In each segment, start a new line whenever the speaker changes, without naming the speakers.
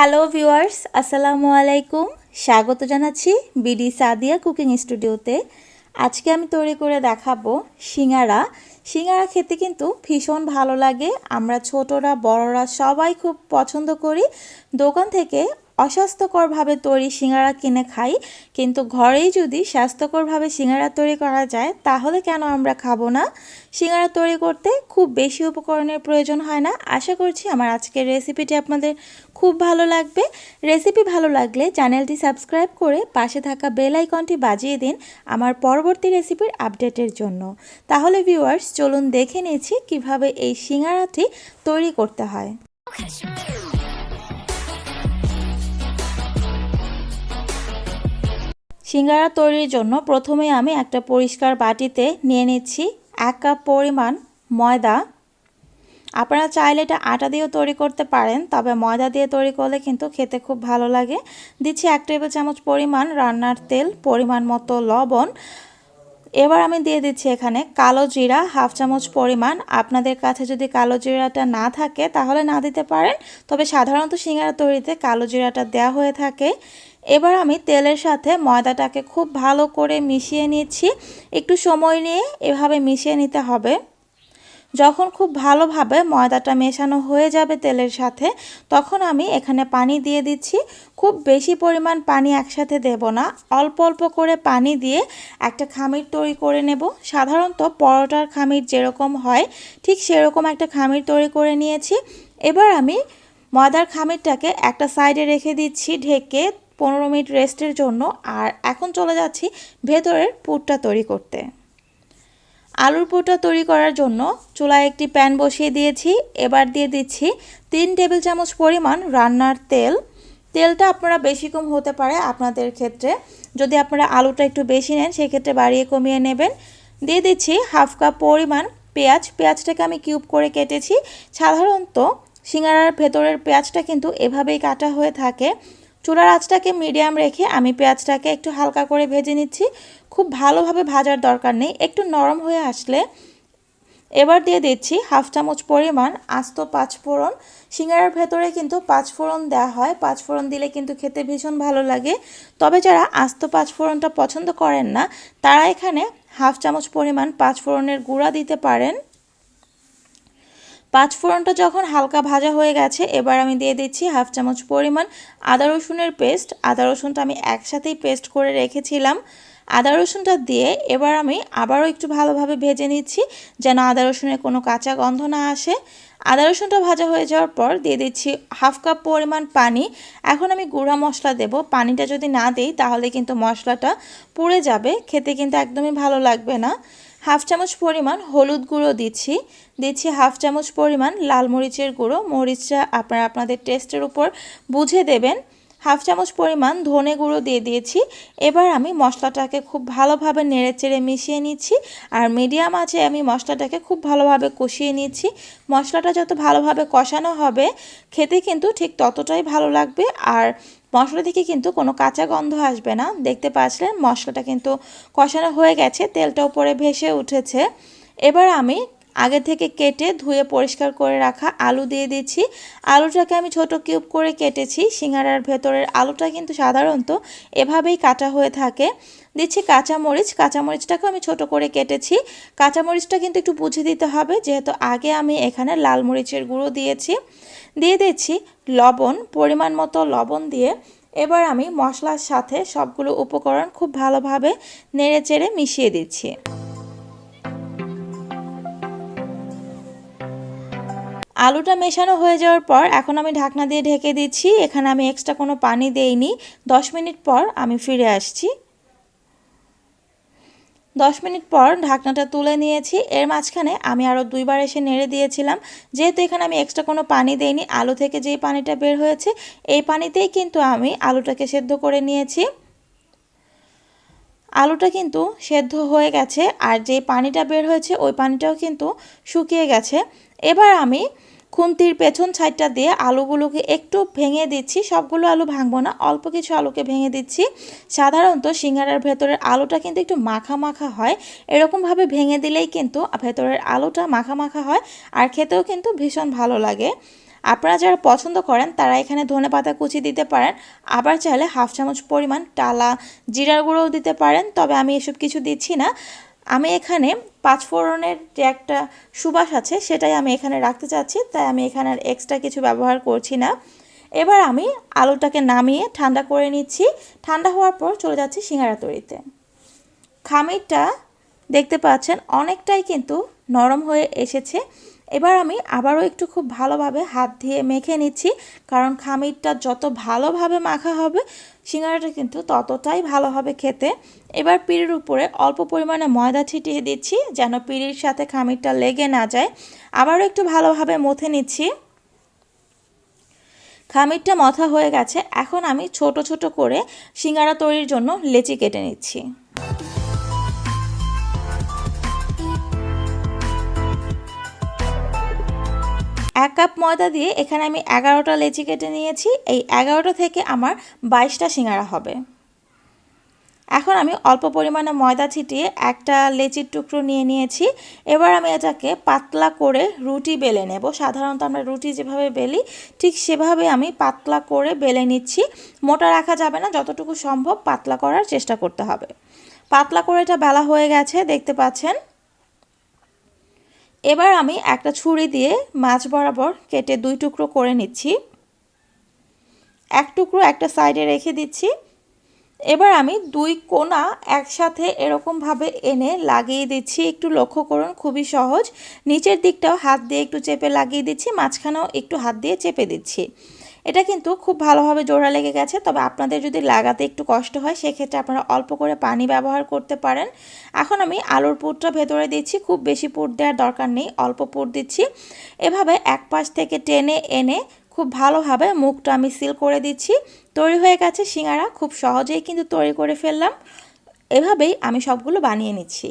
Hello viewers আসসালামু আলাইকুম স্বাগত জানাচ্ছি বিডি সাদিয়া কুকিং স্টুডিওতে আজকে আমি তৈরি করে দেখাবো সিঙ্গারা। সিঙ্গারা খেতে কিন্তু ভীষণ ভালো লাগে। আমরা ছোটরা, বড়রা সবাই খুব পছন্দ করি। দোকান থেকে অস্বাস্থ্যকরভাবে তৈরি সিঙ্গারা কিনে খাই। কিন্তু ঘরেই যদি স্বাস্থ্যকরভাবে সিঙ্গারা তৈরি করা যায়, তাহলে কেন আমরা খাব না? সিঙ্গারা তৈরি করতে খুব বেশি উপকরণের প্রয়োজন হয় না। আশা করছি আমার আজকের রেসিপিটি আপনাদের খুব ভালো লাগবে। রেসিপি ভালো লাগলে চ্যানেলটি সাবস্ক্রাইব করে পাশে থাকা বেল আইকনটি বাজিয়ে দিন আমার পরবর্তী রেসিপির আপডেটের জন্য। তাহলে ভিউয়ার্স চলুন দেখে নিয়েছি কীভাবে এই সিঙ্গারাটি তৈরি করতে হয়। সিঙ্গারা তৈরির জন্য প্রথমে আমি একটা পরিষ্কার বাটিতে নিয়ে নিচ্ছি এক কাপ পরিমাণ ময়দা। আপনারা চাইলে এটা আটা দিয়েও তৈরি করতে পারেন, তবে ময়দা দিয়ে তৈরি করলে কিন্তু খেতে খুব ভালো লাগে। দিচ্ছি এক টেবিল চামচ পরিমাণ রান্নার তেল, পরিমাণ মতো লবণ। এবার আমি দিয়ে দিচ্ছি এখানে কালো জিরা, হাফ চামচ পরিমাণ। আপনাদের কাছে যদি কালো জিরাটা না থাকে তাহলে না দিতে পারেন, তবে সাধারণত সিঙ্গারা তৈরিতে কালো জিরাটা দেওয়া হয়ে থাকে। এবার আমি তেলের সাথে ময়দাটাকে খুব ভালো করে মিশিয়ে নিচ্ছি। একটু সময় নিয়ে এভাবে মিশিয়ে নিতে হবে। যখন খুব ভালোভাবে ময়দাটা মেশানো হয়ে যাবে তেলের সাথে, তখন আমি এখানে পানি দিয়ে দিচ্ছি। খুব বেশি পরিমাণ পানি একসাথে দেব না। অল্প অল্প করে পানি দিয়ে একটা খামির তৈরি করে নেব। সাধারণত পরোটার খামির যেরকম হয়, ঠিক সেরকম একটা খামির তৈরি করে নিয়েছি। এবার আমি ময়দার খামিরটাকে একটা সাইডে রেখে দিচ্ছি ঢেকে পনেরো মিনিট রেস্টের জন্য। আর এখন চলে যাচ্ছি ভেতরের পুরটা তৈরি করতে। আলুর পুরটা তৈরি করার জন্য চুলায় একটি প্যান বসিয়ে দিয়েছি। এবার দিয়ে দিচ্ছি তিন টেবিল চামচ পরিমাণ রান্নার তেল। তেলটা আপনারা বেশি কম হতে পারে আপনাদের ক্ষেত্রে। যদি আপনারা আলুটা একটু বেশি নেন, সেক্ষেত্রে বাড়িয়ে কমিয়ে নেবেন। দিয়ে দিচ্ছি হাফ কাপ পরিমাণ পেঁয়াজ। পেঁয়াজটাকে আমি কিউব করে কেটেছি। সাধারণত সিঙ্গারার ভেতরের পেঁয়াজটা কিন্তু এভাবেই কাটা হয়ে থাকে। চুলার আঁচটাকে মিডিয়াম রেখে আমি পেঁয়াজটাকে একটু হালকা করে ভেজে নিচ্ছি। খুব ভালোভাবে ভাজার দরকার নেই, একটু নরম হয়ে আসলে। এবার দিয়ে দিচ্ছি হাফ চামচ পরিমাণ আস্ত পাঁচফোড়ন। সিঙ্গারার ভেতরে কিন্তু পাঁচফোড়ন দেওয়া হয়, পাঁচফোড়ন দিলে কিন্তু খেতে ভীষণ ভালো লাগে। তবে যারা আস্ত পাঁচফোড়নটা পছন্দ করেন না, তারা এখানে হাফ চামচ পরিমাণ পাঁচফোড়নের গুঁড়া দিতে পারেন। পাঁচ ফোড়নটা যখন হালকা ভাজা হয়ে গেছে, এবার আমি দিয়ে দিচ্ছি হাফ চামচ পরিমাণ আদা রসুনের পেস্ট। আদা রসুনটা আমি একসাথেই পেস্ট করে রেখেছিলাম। আদা রসুনটা দিয়ে এবার আমি আবারও একটু ভালোভাবে ভেজে নিচ্ছি, যেন আদা রসুনের কোনো কাঁচা গন্ধ না আসে। আদা রসুনটা ভাজা হয়ে যাওয়ার পর দিয়ে দিচ্ছি হাফ কাপ পরিমাণ পানি। এখন আমি গুঁড়া মশলা দেব। পানিটা যদি না দিই, তাহলে কিন্তু মশলাটা পুড়ে যাবে। খেতে কিন্তু একদমই ভালো লাগবে না। হাফ চামচ পরিমাণ হলুদ গুঁড়ো দিচ্ছি। দিচ্ছি হাফ চামচ পরিমাণ লাল মরিচের গুঁড়ো। মরিচটা আপনারা আপনাদের টেস্টের উপর বুঝে দেবেন। হাফ চামচ পরিমাণ ধনে গুঁড়ো দিয়ে দিয়েছি। এবার আমি মশলাটাকে খুব ভালোভাবে নেড়ে চেড়ে মিশিয়ে নিচ্ছি আর মিডিয়াম আছে আমি মশলাটাকে খুব ভালোভাবে কষিয়ে নিচ্ছি। মশলাটা যত ভালোভাবে কষানো হবে, খেতে কিন্তু ঠিক ততটাই ভালো লাগবে আর মশলা থেকে কিন্তু কোনো কাঁচা গন্ধ আসবে না। দেখতে পাচ্ছিলেন মশলাটা কিন্তু কষানো হয়ে গেছে, তেলটা উপরে ভেসে উঠেছে। এবার আমি আগে থেকে কেটে ধুয়ে পরিষ্কার করে রাখা আলু দিয়ে দিচ্ছি। আলুটাকে আমি ছোট কিউব করে কেটেছি। সিঙ্গারার ভেতরের আলুটা কিন্তু সাধারণত এভাবেই কাটা হয়ে থাকে। দিচ্ছি কাঁচামরিচ। কাঁচামরিচটাকে আমি ছোট করে কেটেছি। কাঁচামরিচটা কিন্তু একটু বুঝে দিতে হবে, যেহেতু আগে আমি এখানে লাল মরিচের গুঁড়ো দিয়েছি। দিয়ে দিচ্ছি লবণ, পরিমাণ মতো লবণ দিয়ে এবার আমি মশলার সাথে সবগুলো উপকরণ খুব ভালোভাবে নেড়ে চেড়ে মিশিয়ে দিচ্ছি। আলুটা মেশানো হয়ে যাওয়ার পর এখন আমি ঢাকনা দিয়ে ঢেকে দিচ্ছি। এখানে আমি এক্সট্রা কোনো পানি দেইনি। দশ মিনিট পর আমি ফিরে আসছি। দশ মিনিট পর ঢাকনাটা তুলে নিয়েছি। এর মাঝখানে আমি আরও দুইবার এসে নেড়ে দিয়েছিলাম। যেহেতু এখানে আমি এক্সট্রা কোনো পানি দেইনি, আলু থেকে যেই পানিটা বের হয়েছে, এই পানিতেই কিন্তু আমি আলুটাকে সেদ্ধ করে নিয়েছি। আলুটা কিন্তু সেদ্ধ হয়ে গেছে, আর যে পানিটা বের হয়েছে, ওই পানিটাও কিন্তু শুকিয়ে গেছে। এবার আমি খুন্তির পেছন সাইডটা দিয়ে আলুগুলোকে একটু ভেঙে দিচ্ছি। সবগুলো আলু ভাঙবো না, অল্প কিছু আলুকে ভেঙে দিচ্ছি। সাধারণত সিঙ্গারার ভেতরের আলুটা কিন্তু একটু মাখা মাখা হয়। এরকমভাবে ভেঙে দিলেই কিন্তু ভেতরের আলুটা মাখা মাখা হয় আর খেতেও কিন্তু ভীষণ ভালো লাগে। আপনারা যারা পছন্দ করেন তারা এখানে ধনে পাতা কুচি দিতে পারেন, আবার চাইলে হাফ চামচ পরিমাণ টালা, জিরার গুঁড়োও দিতে পারেন, তবে আমি এসব কিছু দিচ্ছি না। আমি এখানে পাঁচফোড়নের যে একটা সুবাস আছে সেটাই আমি এখানে রাখতে চাচ্ছি, তাই আমি এখানে আর এক্সট্রা কিছু ব্যবহার করছি না। এবার আমি আলুটাকে নামিয়ে ঠান্ডা করে নিচ্ছি। ঠান্ডা হওয়ার পর চলে যাচ্ছি সিঙ্গারা তৈরিতে। খামিরটা দেখতে পাচ্ছেন, অনেকটাই কিন্তু নরম হয়ে এসেছে। এবার আমি আবারও একটু খুব ভালোভাবে হাত দিয়ে মেখে নিচ্ছি, কারণ খামিরটা যত ভালোভাবে মাখা হবে, সিঙ্গারাটা কিন্তু ততটাই ভালো হবে খেতে। এবার পিড়ির উপরে অল্প পরিমাণে ময়দা ছিটিয়ে দিচ্ছি, যেন পিড়ির সাথে খামিরটা লেগে না যায়। আবারও একটু ভালোভাবে মথে নিচ্ছি। খামিরটা মথা হয়ে গেছে, এখন আমি ছোট ছোট করে সিঙ্গারা তৈরির জন্য লেচি কেটে নিচ্ছি। এক কাপ ময়দা দিয়ে এখানে আমি এগারোটা লেচি কেটে নিয়েছি। এই এগারোটা থেকে আমার বাইশটা সিঙ্গারা হবে। এখন আমি অল্প পরিমাণে ময়দা ছিটিয়ে একটা লেচির টুকরো নিয়ে নিয়েছি। এবার আমি এটাকে পাতলা করে রুটি বেলে নেব। সাধারণত আমরা রুটি যেভাবে বেলি, ঠিক সেভাবে আমি পাতলা করে বেলে নিচ্ছি। মোটা রাখা যাবে না, যতটুকু সম্ভব পাতলা করার চেষ্টা করতে হবে। পাতলা করে এটা বেলা হয়ে গেছে, দেখতে পাচ্ছেন। এবার আমি একটা ছুরি দিয়ে মাছ বরাবর কেটে দুই টুকরো করে নিচ্ছি। এক টুকরো একটা সাইডে রেখে দিচ্ছি। এবার আমি দুই কোনা একসাথে এরকমভাবে এনে লাগিয়ে দিচ্ছি। একটু লক্ষ্য করুন, খুবই সহজ। নিচের দিকটাও হাত দিয়ে একটু চেপে লাগিয়ে দিচ্ছি, মাঝখানেও একটু হাত দিয়ে চেপে দিচ্ছি। এটা কিন্তু খুব ভালোভাবে জোড়া লেগে গেছে। তবে আপনাদের যদি লাগাতে একটু কষ্ট হয়, সেক্ষেত্রে আপনারা অল্প করে পানি ব্যবহার করতে পারেন। এখন আমি আলুর পুরটা ভেতরে দিচ্ছি। খুব বেশি পুর দেওয়ার দরকার নেই, অল্প পুর দিচ্ছি। এভাবে এক পাশ থেকে টেনে এনে খুব ভালোভাবে মুখটা আমি সিল করে দিচ্ছি। তৈরি হয়ে গেছে সিঙ্গারা। খুব সহজেই কিন্তু তৈরি করে ফেললাম। এভাবেই আমি সবগুলো বানিয়ে নিচ্ছি।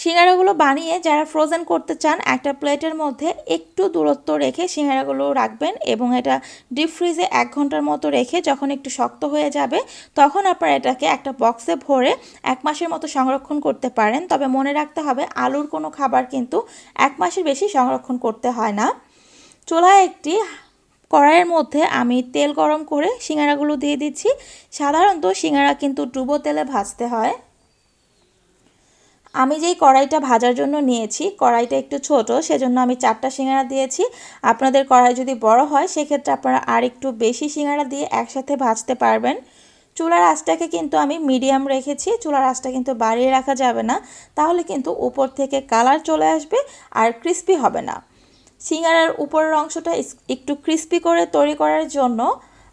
সিঙ্গারাগুলো বানিয়ে যারা ফ্রোজেন করতে চান, একটা প্লেটের মধ্যে একটু দূরত্ব রেখে সিঙ্গারাগুলো রাখবেন এবং এটা ডিপ ফ্রিজে এক ঘণ্টার মতো রেখে যখন একটু শক্ত হয়ে যাবে, তখন আপনারা এটাকে একটা বক্সে ভরে এক মাসের মতো সংরক্ষণ করতে পারেন। তবে মনে রাখতে হবে, আলুর কোনো খাবার কিন্তু এক মাসের বেশি সংরক্ষণ করতে হয় না। চুলায় একটি কড়াইয়ের মধ্যে আমি তেল গরম করে সিঙ্গারাগুলো দিয়ে দিচ্ছি। সাধারণত সিঙ্গারা কিন্তু ডুবো তেলে ভাজতে হয়। আমি যেই কড়াইটা ভাজার জন্য নিয়েছি, কড়াইটা একটু ছোট, সেজন্য আমি চারটা সিঙ্গারা দিয়েছি। আপনাদের কড়াই যদি বড় হয়, সেক্ষেত্রে আপনারা আর একটু বেশি সিঙ্গারা দিয়ে একসাথে ভাজতে পারবেন। চুলার আঁচটাকে কিন্তু আমি মিডিয়াম রেখেছি, চুলার আঁচটা কিন্তু বাড়িয়ে রাখা যাবে না। তাহলে কিন্তু উপর থেকে কালার চলে আসবে আর ক্রিস্পি হবে না। সিঙ্গারার উপরের অংশটা একটু ক্রিস্পি করে তৈরি করার জন্য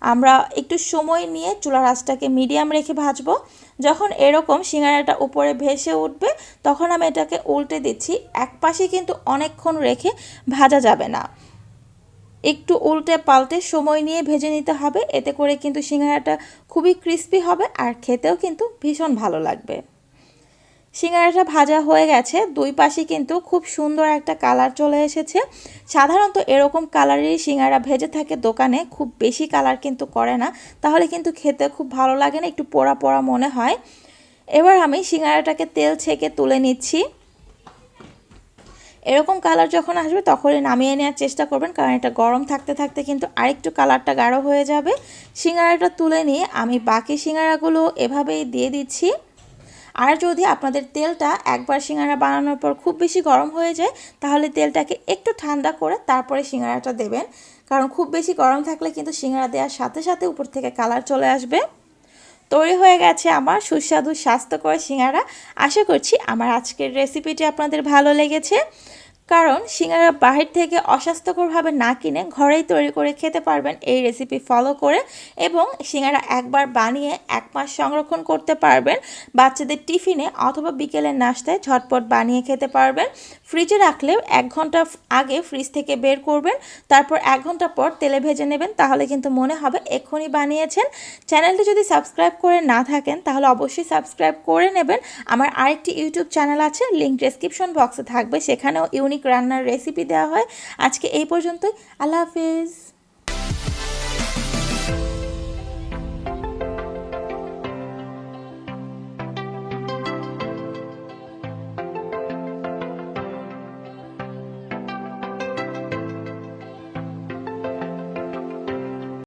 আমরা একটু সময় নিয়ে চুলার আঁচটাকে মিডিয়াম রেখে ভাজবো। যখন এরকম সিঙ্গারাটা উপরে ভেসে উঠবে, তখন আমি এটাকে উল্টে দিচ্ছি। এক পাশে কিন্তু অনেকক্ষণ রেখে ভাজা যাবে না। একটু উল্টে পাল্টে সময় নিয়ে ভেজে নিতে হবে। এতে করে কিন্তু সিঙ্গারাটা খুবই ক্রিস্পি হবে আর খেতেও কিন্তু ভীষণ ভালো লাগবে। সিঙ্গারাটা ভাজা হয়ে গেছে। দুই পাশে কিন্তু খুব সুন্দর একটা কালার চলে এসেছে। সাধারণত এরকম কালারেরই সিঙ্গারা ভেজে থাকে দোকানে, খুব বেশি কালার কিন্তু করে না। তাহলে কিন্তু খেতে খুব ভালো লাগে না, একটু পোড়া পোড়া মনে হয়। এবার আমি সিঙ্গারাটাকে তেল ছেঁকে তুলে নিচ্ছি। এরকম কালার যখন আসবে তখনই নামিয়ে নেওয়ার চেষ্টা করবেন, কারণ এটা গরম থাকতে থাকতে কিন্তু আরেকটু কালারটা গাঢ় হয়ে যাবে। সিঙ্গারাটা তুলে নিয়ে আমি বাকি সিঙ্গারাগুলো এভাবেই দিয়ে দিচ্ছি। আর যদি আপনাদের তেলটা একবার সিঙ্গারা বানানোর পর খুব বেশি গরম হয়ে যায়, তাহলে তেলটাকে একটু ঠান্ডা করে তারপরে সিঙ্গারাটা দেবেন। কারণ খুব বেশি গরম থাকলে কিন্তু সিঙ্গারা দেওয়ার সাথে সাথে উপর থেকে কালার চলে আসবে। তৈরি হয়ে গেছে আমার সুস্বাদু, স্বাস্থ্যকর সিঙ্গারা। আশা করছি আমার আজকের রেসিপিটি আপনাদের ভালো লেগেছে। কারণ সিঙ্গারা বাহির থেকে অস্বাস্থ্যকরভাবে না কিনে ঘরেই তৈরি করে খেতে পারবেন এই রেসিপি ফলো করে এবং সিঙ্গারা একবার বানিয়ে এক মাস সংরক্ষণ করতে পারবেন। বাচ্চাদের টিফিনে অথবা বিকেলের নাস্তায় ঝটপট বানিয়ে খেতে পারবেন। ফ্রিজে রাখলেও এক ঘণ্টা আগে ফ্রিজ থেকে বের করবেন, তারপর এক ঘণ্টা পর তেলে ভেজে নেবেন, তাহলে কিন্তু মনে হবে এক্ষুনি বানিয়েছেন। চ্যানেলটি যদি সাবস্ক্রাইব করে না থাকেন, তাহলে অবশ্যই সাবস্ক্রাইব করে নেবেন। আমার আরেকটি ইউটিউব চ্যানেল আছে লিঙ্ক ডেসক্রিপশন বক্সে থাকবে, সেখানেও ইউনিক রান্নার রেসিপি দেওয়া হয়। আজকে এই পর্যন্তই। আল্লাহ হাফিজ।